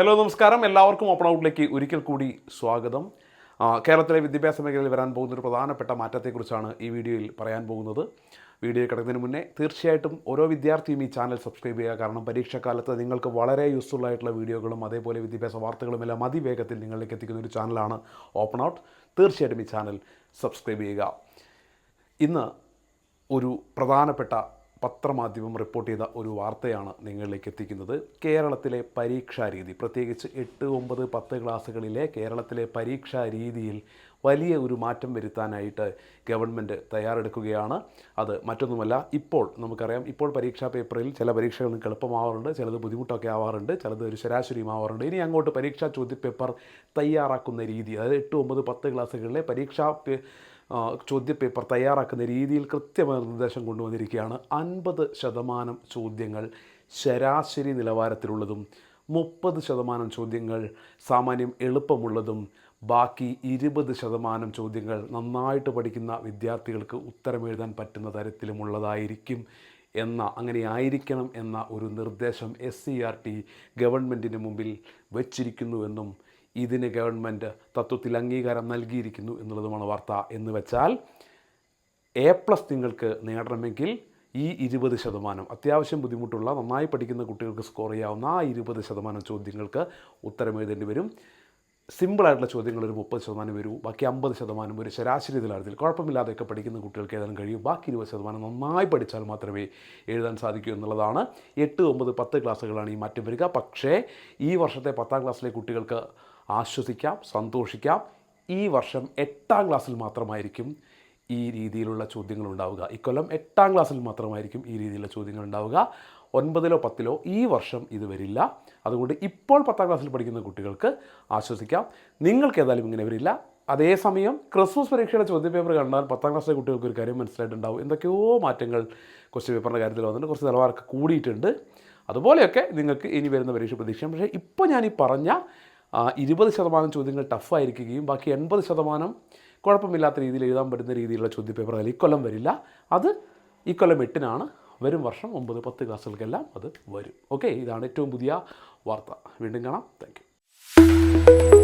Hello നമസ്കാരം. എല്ലാവർക്കും open ഔട്ടിലേക്ക് ഒരിക്കൽ കൂടി സ്വാഗതം. കേരളത്തിലെ വിദ്യാഭ്യാസ മേഖലയിൽ വരാൻ പോകുന്ന ഒരു പ്രധാനപ്പെട്ട മാറ്റത്തെക്കുറിച്ചാണ് ഈ വീഡിയോയിൽ പറയാൻ പോകുന്നത്. വീഡിയോ കിടക്കുന്നതിന് മുന്നേ തീർച്ചയായിട്ടും ഓരോ വിദ്യാർത്ഥിയും ഈ ചാനൽ സബ്സ്ക്രൈബ് ചെയ്യുക. കാരണം പരീക്ഷാക്കാലത്ത് നിങ്ങൾക്ക് വളരെ യൂസ്ഫുൾ ആയിട്ടുള്ള വീഡിയോകളും അതേപോലെ വിദ്യാഭ്യാസ വാർത്തകളും എല്ലാം അതിവേഗത്തിൽ നിങ്ങളിലേക്ക് എത്തിക്കുന്ന ഒരു ചാനലാണ് ഓപ്പൺ ഔട്ട് തീർച്ചയായിട്ടും ഈ ചാനൽ സബ്സ്ക്രൈബ് ചെയ്യുക. ഇന്ന് ഒരു പ്രധാനപ്പെട്ട പത്രമാധ്യമം റിപ്പോർട്ട് ചെയ്ത ഒരു വാർത്തയാണ് നിങ്ങളിലേക്ക് എത്തിക്കുന്നത്. കേരളത്തിലെ പരീക്ഷാ രീതി പ്രത്യേകിച്ച് എട്ട് ഒമ്പത് പത്ത് ക്ലാസ്സുകളിലെ കേരളത്തിലെ പരീക്ഷാ രീതിയിൽ വലിയ ഒരു മാറ്റം വരുത്താനായിട്ട് ഗവൺമെന്റ് തയ്യാറെടുക്കുകയാണ്. അത് മറ്റൊന്നുമല്ല ഇപ്പോൾ നമുക്കറിയാം ഇപ്പോൾ പരീക്ഷാ പേപ്പറിൽ ചില പരീക്ഷകൾ എളുപ്പമാവാറുണ്ട് ചിലത് ബുദ്ധിമുട്ടൊക്കെ ആവാറുണ്ട് ചിലത് ഒരു ശരാശരിയും ആവാറുണ്ട്. ഇനി അങ്ങോട്ട് പരീക്ഷാ ചോദ്യപേപ്പർ തയ്യാറാക്കുന്ന രീതി അതായത് എട്ട് ഒമ്പത് പത്ത് ക്ലാസ്സുകളിലെ പരീക്ഷാ ചോദ്യപേപ്പർ തയ്യാറാക്കുന്ന രീതിയിൽ കൃത്യമായ നിർദ്ദേശം കൊണ്ടുവന്നിരിക്കുകയാണ്. അൻപത് ശതമാനം ചോദ്യങ്ങൾ ശരാശരി നിലവാരത്തിലുള്ളതും മുപ്പത് ശതമാനം ചോദ്യങ്ങൾ സാമാന്യം എളുപ്പമുള്ളതും ബാക്കി ഇരുപത് ശതമാനം ചോദ്യങ്ങൾ നന്നായിട്ട് പഠിക്കുന്ന വിദ്യാർത്ഥികൾക്ക് ഉത്തരമെഴുതാൻ പറ്റുന്ന തരത്തിലുമുള്ളതായിരിക്കും എന്ന അങ്ങനെ ആയിരിക്കണം എന്ന ഒരു നിർദ്ദേശം എസ് സി ആർ ടി ഗവൺമെന്റിന് മുമ്പിൽ വച്ചിരിക്കുന്നുവെന്നും ഇതിന് ഗവൺമെന്റ് തത്വത്തിൽ അംഗീകാരം നൽകിയിരിക്കുന്നു എന്നുള്ളതുമാണ് വാർത്ത എന്ന് വെച്ചാൽ എ പ്ലസ് നിങ്ങൾക്ക് നേടണമെങ്കിൽ ഈ ഇരുപത് ശതമാനം അത്യാവശ്യം ബുദ്ധിമുട്ടുള്ള നന്നായി പഠിക്കുന്ന കുട്ടികൾക്ക് സ്കോർ ചെയ്യാവുന്ന ആ ഇരുപത് ശതമാനം ചോദ്യങ്ങൾക്ക് ഉത്തരം എഴുതേണ്ടി വരും. സിമ്പിളായിട്ടുള്ള ചോദ്യങ്ങൾ ഒരു മുപ്പത് ശതമാനം വരൂ ബാക്കി അമ്പത് ശതമാനം ഒരു ശരാശരി നിലവാരത്തിൽ. കുഴപ്പമില്ലാതെയൊക്കെ പഠിക്കുന്ന കുട്ടികൾക്ക് എഴുതാൻ കഴിയും. ബാക്കി ഇരുപത് ശതമാനം നന്നായി പഠിച്ചാൽ മാത്രമേ എഴുതാൻ സാധിക്കൂ എന്നുള്ളതാണ്. എട്ട് ഒമ്പത് പത്ത് ക്ലാസ്സുകളാണ് ഈ മാറ്റം വരിക. പക്ഷേ ഈ വർഷത്തെ പത്താം ക്ലാസ്സിലെ കുട്ടികൾക്ക് ആശ്വസിക്കാം സന്തോഷിക്കാം. ഈ വർഷം എട്ടാം ക്ലാസ്സിൽ മാത്രമായിരിക്കും ഈ രീതിയിലുള്ള ചോദ്യങ്ങൾ ഉണ്ടാവുക. ഇക്കൊല്ലം എട്ടാം ക്ലാസ്സിൽ മാത്രമായിരിക്കും ഈ രീതിയിലുള്ള ചോദ്യങ്ങൾ ഉണ്ടാവുക. ഒൻപതിലോ പത്തിലോ ഈ വർഷം ഇത് വരില്ല. അതുകൊണ്ട് ഇപ്പോൾ പത്താം ക്ലാസ്സിൽ പഠിക്കുന്ന കുട്ടികൾക്ക് ആശ്വസിക്കാം. നിങ്ങൾക്ക് ഏതായാലും ഇങ്ങനെ വരില്ല. അതേസമയം ക്രിസ്മസ് പരീക്ഷയുടെ ചോദ്യപേപ്പർ കണ്ടാൽ പത്താം ക്ലാസ്സിലെ കുട്ടികൾക്ക് ഒരു കാര്യം മനസ്സിലായിട്ടുണ്ടാവും. എന്തൊക്കെയോ മാറ്റങ്ങൾ ക്വസ്റ്റ്യൻ പേപ്പറിന്റെ കാര്യത്തിൽ വന്നിട്ട് കുറച്ച് നിലവാരമൊക്കെ കൂടിയിട്ടുണ്ട്. അതുപോലെയൊക്കെ നിങ്ങൾക്ക് ഇനി വരുന്ന പരീക്ഷ പ്രതീക്ഷിക്കാം പക്ഷേ ഇപ്പോൾ ഞാൻ ഈ പറഞ്ഞ ഇരുപത് ശതമാനം ചോദ്യങ്ങൾ ടഫായിരിക്കുകയും ബാക്കി എൺപത് ശതമാനം കുഴപ്പമില്ലാത്ത രീതിയിൽ എഴുതാൻ പറ്റുന്ന രീതിയിലുള്ള ചോദ്യപേപ്പർ അതിൽ ഇക്കൊല്ലം വരില്ല. അത് ഇക്കൊല്ലം എട്ടിനാണ്. വരും വർഷം ഒമ്പത് പത്ത് ക്ലാസ്സുകൾക്കെല്ലാം അത് വരും. ഓക്കെ ഇതാണ് ഏറ്റവും പുതിയ വാർത്ത. വീണ്ടും കാണാം. താങ്ക്